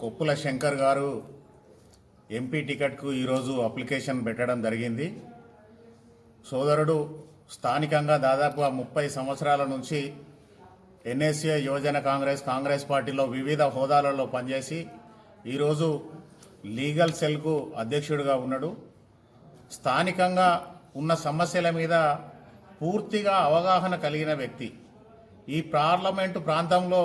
కొప్పుల శంకర్ గారు ఎంపీ టికెట్కు ఈరోజు అప్లికేషన్ పెట్టడం జరిగింది. సోదరుడు స్థానికంగా దాదాపుగా ముప్పై సంవత్సరాల నుంచి ఎన్ఎస్ఏ యువజన కాంగ్రెస్ కాంగ్రెస్ పార్టీలో వివిధ హోదాలలో పనిచేసి ఈరోజు లీగల్ సెల్కు అధ్యక్షుడిగా ఉన్నాడు. స్థానికంగా ఉన్న సమస్యల మీద పూర్తిగా అవగాహన కలిగిన వ్యక్తి. ఈ పార్లమెంటు ప్రాంతంలో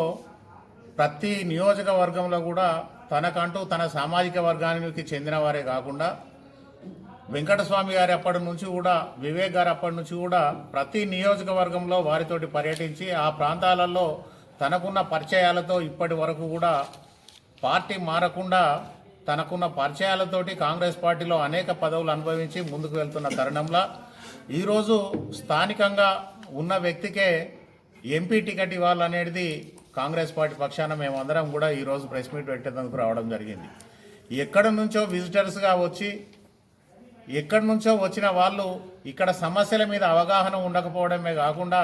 ప్రతి నియోజకవర్గంలో కూడా తనకంటూ తన సామాజిక వర్గానికి చెందిన వారే కాకుండా వెంకటస్వామి గారి అప్పటి నుంచి కూడా వివేక్ గారు అప్పటి నుంచి కూడా ప్రతి నియోజకవర్గంలో వారితోటి పర్యటించి ఆ ప్రాంతాలలో తనకున్న పరిచయాలతో ఇప్పటి వరకు కూడా పార్టీ మారకుండా తనకున్న పరిచయాలతోటి కాంగ్రెస్ పార్టీలో అనేక పదవులు అనుభవించి ముందుకు వెళ్తున్న తరుణంలో ఈరోజు స్థానికంగా ఉన్న వ్యక్తికే ఎంపీ టికెట్ ఇవ్వాలనేది కాంగ్రెస్ పార్టీ పక్షాన మేమందరం కూడా ఈరోజు ప్రెస్ మీట్ పెట్టేందుకు రావడం జరిగింది. ఎక్కడి నుంచో విజిటర్స్గా వచ్చి ఎక్కడి నుంచో వచ్చిన వాళ్ళు ఇక్కడ సమస్యల మీద అవగాహన ఉండకపోవడమే కాకుండా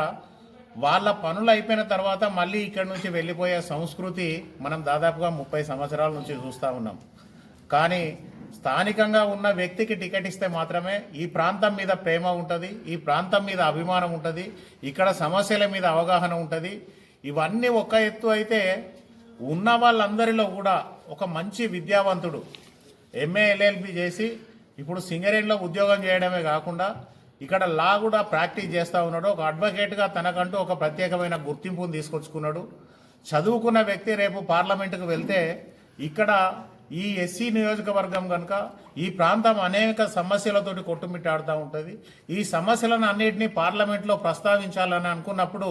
వాళ్ళ పనులు అయిపోయిన తర్వాత మళ్ళీ ఇక్కడి నుంచి వెళ్ళిపోయే సంస్కృతి మనం దాదాపుగా ముప్పై సంవత్సరాల నుంచి చూస్తూ ఉన్నాం. కానీ స్థానికంగా ఉన్న వ్యక్తికి టికెట్ ఇస్తే మాత్రమే ఈ ప్రాంతం మీద ప్రేమ ఉంటుంది ఈ ప్రాంతం మీద అభిమానం ఉంటుంది ఇక్కడ సమస్యల మీద అవగాహన ఉంటుంది. ఇవన్నీ ఒక ఎత్తు అయితే ఉన్న వాళ్ళందరిలో కూడా ఒక మంచి విద్యావంతుడు ఎంఏఎల్ఎల్బి చేసి ఇప్పుడు సింగరేణిలో ఉద్యోగం చేయడమే కాకుండా ఇక్కడ లా కూడా ప్రాక్టీస్ చేస్తూ ఉన్నాడు. ఒక అడ్వకేట్గా తనకంటూ ఒక ప్రత్యేకమైన గుర్తింపును తీసుకొచ్చుకున్నాడు. చదువుకున్న వ్యక్తి రేపు పార్లమెంటుకు వెళ్తే ఇక్కడ ఈ ఎస్సీ నియోజకవర్గం కనుక ఈ ప్రాంతం అనేక సమస్యలతోటి కొట్టుమిట్టాడుతూ ఉంటుంది. ఈ సమస్యలను అన్నింటినీ పార్లమెంట్లో ప్రస్తావించాలని అనుకున్నప్పుడు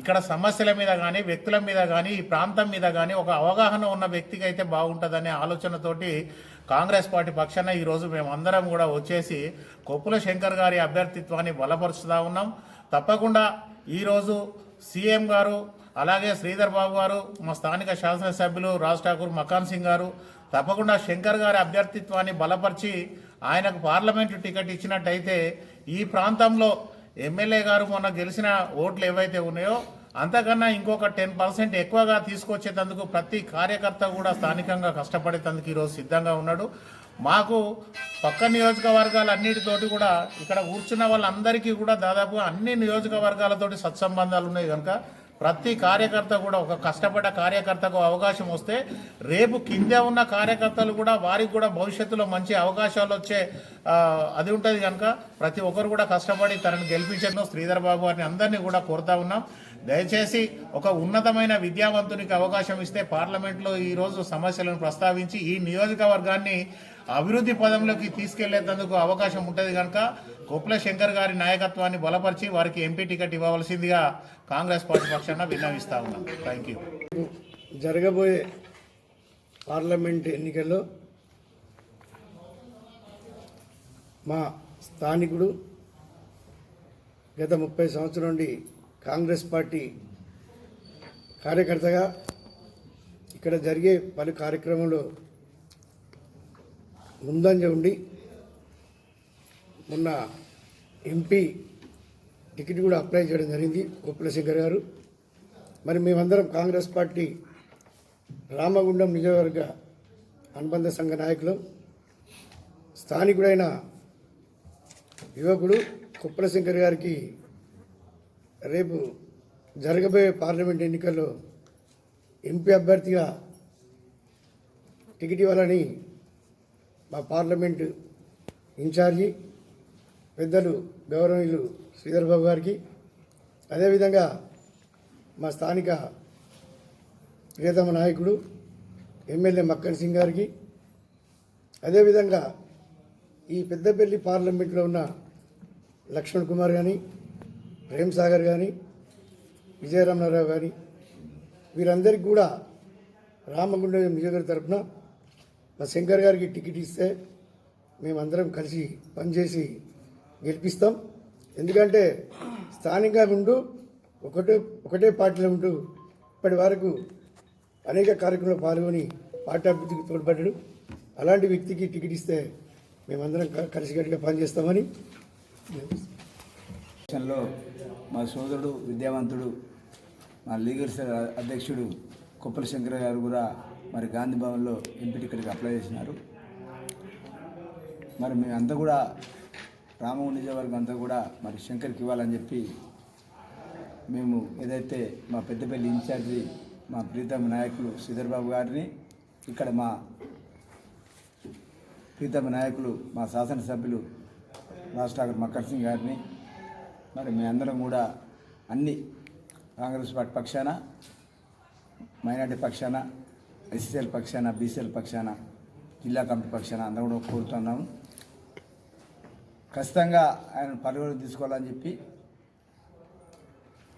ఇక్కడ సమస్యల మీద కానీ వ్యక్తుల మీద కానీ ఈ ప్రాంతం మీద కానీ ఒక అవగాహన ఉన్న వ్యక్తికి అయితే బాగుంటుందనే ఆలోచనతోటి కాంగ్రెస్ పార్టీ పక్షాన ఈరోజు మేమందరం కూడా వచ్చేసి కొప్పుల శంకర్ గారి అభ్యర్థిత్వాన్ని బలపరుస్తూ ఉన్నాం. తప్పకుండా ఈరోజు సీఎం గారు అలాగే శ్రీధర్ బాబు గారు మా స్థానిక శాసనసభ్యులు రాజ్ ఠాకూర్ మకాన్ సింగ్ గారు తప్పకుండా శంకర్ గారి అభ్యర్థిత్వాన్ని బలపరిచి ఆయనకు పార్లమెంటు టికెట్ ఇచ్చినట్టయితే ఈ ప్రాంతంలో ఎమ్మెల్యే గారు మొన్న గెలిచిన ఓట్లు ఏవైతే ఉన్నాయో అంతకన్నా ఇంకొక టెన్ పర్సెంట్ ఎక్కువగా తీసుకొచ్చేటందుకు ప్రతి కార్యకర్త కూడా స్థానికంగా కష్టపడేటందుకు ఈరోజు సిద్ధంగా ఉన్నాడు. మాకు పక్క నియోజకవర్గాలన్నిటితోటి కూడా ఇక్కడ కూర్చున్న వాళ్ళందరికీ కూడా దాదాపు అన్ని నియోజకవర్గాలతోటి సత్సంబంధాలు ఉన్నాయి కనుక ప్రతి కార్యకర్త కూడా ఒక కష్టపడ్డ కార్యకర్తకు అవకాశం వస్తే రేపు కింద ఉన్న కార్యకర్తలు కూడా వారికి కూడా భవిష్యత్తులో మంచి అవకాశాలు వచ్చే అది ఉంటుంది కనుక ప్రతి ఒక్కరు కూడా కష్టపడి తనను గెలిపించడం శ్రీధర్ బాబు వారిని అందరినీ కూడా కోరుతా ఉన్నాం. దయచేసి ఒక ఉన్నతమైన విద్యావంతునికి అవకాశం ఇస్తే పార్లమెంట్లో ఈరోజు సమస్యలను ప్రస్తావించి ఈ నియోజకవర్గాన్ని అభివృద్ధి పదంలోకి తీసుకెళ్ళేందుకు అవకాశం ఉంటుంది కనుక కొప్పుల శంకర్ గారి నాయకత్వాన్ని బలపరిచి వారికి ఎంపీ టికెట్ ఇవ్వవలసిందిగా కాంగ్రెస్ పార్టీ పక్షాన విన్నవిస్తా ఉన్నాం. థ్యాంక్ యూ జరగబోయే పార్లమెంట్ ఎన్నికల్లో మా స్థానికుడు గత ముప్పై సంవత్సరం నుండి కాంగ్రెస్ పార్టీ కార్యకర్తగా ఇక్కడ జరిగే పలు కార్యక్రమంలో ముందంజ ఉండి మొన్న ఎంపీ టికెట్ కూడా అప్లై చేయడం జరిగింది కొప్పుల శంకర్ గారు. మరి మేమందరం కాంగ్రెస్ పార్టీ రామగుండం నియోజకవర్గ అనుబంధ సంఘ నాయకులు స్థానికుడైన యువకుడు కుప్పల శంకర్ గారికి రేపు జరగబోయే పార్లమెంట్ ఎన్నికల్లో ఎంపీ అభ్యర్థిగా టికెట్ ఇవ్వాలని మా పార్లమెంటు ఇన్ఛార్జి పెద్దలు గౌరవనీయులు శ్రీధర్ బాబు గారికి అదేవిధంగా మా స్థానిక ప్రియతమ నాయకుడు ఎమ్మెల్యే మక్కన్ సింగ్ గారికి అదేవిధంగా ఈ పెద్దపల్లి పార్లమెంట్లో ఉన్న లక్ష్మణ్ కుమార్ కానీ ప్రేమ్ సాగర్ కానీ విజయరమణారావు కానీ వీరందరికీ కూడా రామగుండం నియోజకవర్గ తరఫున మా శంకర్ గారికి టికెట్ ఇస్తే మేమందరం కలిసి పనిచేసి గెలిపిస్తాం. ఎందుకంటే స్థానికంగా ఉంటూ ఒకటే ఒకటే పార్టీలో ఉంటూ ఇప్పటి వరకు అనేక కార్యక్రమాలు పాల్గొని పార్టీ అభివృద్ధికి తోడ్పడ్డాడు. అలాంటి వ్యక్తికి టికెట్ ఇస్తే మేమందరం కలిసికట్టుగా పనిచేస్తామని ఎలక్షన్లో మా సోదరుడు విద్యావంతుడు మా లీగల్ సెల్ అధ్యక్షుడు కుప్పల శంకర్ గారు కూడా మరి గాంధీ భవన్లో ఎంపీ టికెట్కి అప్లై చేసినారు. మరి మేమంతా కూడా రామవు నిజవర్గం అంతా కూడా మరి శంకర్కి ఇవ్వాలని చెప్పి మేము ఏదైతే మా పెద్దపల్లి ఇన్ఛార్జి మా ప్రీతమ నాయకులు శ్రీధర్ బాబు గారిని ఇక్కడ మా ప్రీతమ నాయకులు మా శాసనసభ్యులు రాజ్ ఠాకూర్ మక్కర్ సింగ్ గారిని మరి మీ అందరం కూడా అన్ని కాంగ్రెస్ పార్టీ పక్షాన మైనార్టీ పక్షాన ఎస్సీఎల్ పక్షాన బీసీఎల్ పక్షాన జిల్లా కమిటీ పక్షాన అందరం కూడా కోరుతున్నాము ఖచ్చితంగా ఆయన పరిగణన తీసుకోవాలని చెప్పి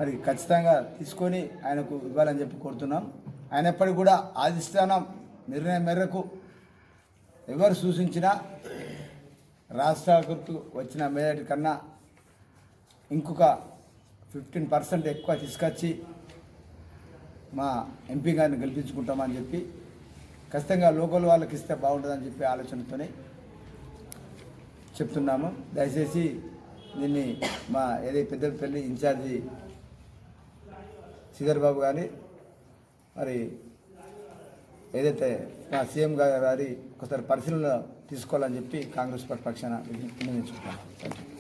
మరి ఖచ్చితంగా తీసుకొని ఆయనకు ఇవ్వాలని చెప్పి కోరుతున్నాం. ఆయన ఎప్పటికి కూడా ఆదిష్టానం నిర్ణయం మేరకు ఎవరు సూచించినా రాష్ట్రాలకు వచ్చిన మేయర్ కన్నా ఇంకొక ఫిఫ్టీన్ పర్సెంట్ ఎక్కువ తీసుకొచ్చి మా ఎంపీ గారిని గెలిపించుకుంటామని చెప్పి ఖచ్చితంగా లోకల్ వాళ్ళకి ఇస్తే బాగుంటుందని చెప్పి ఆలోచనతోనే చెప్తున్నాము. దయచేసి దీన్ని మా ఏదైతే పెద్దపల్లి ఇన్ఛార్జి శ్రీధర్ బాబు గారి మరి ఏదైతే మా సీఎం గారి ఒకసారి పరిశీలన తీసుకోవాలని చెప్పి కాంగ్రెస్ పక్షాన విన్నవించుకుంటున్నాను థ్యాంక్ యూ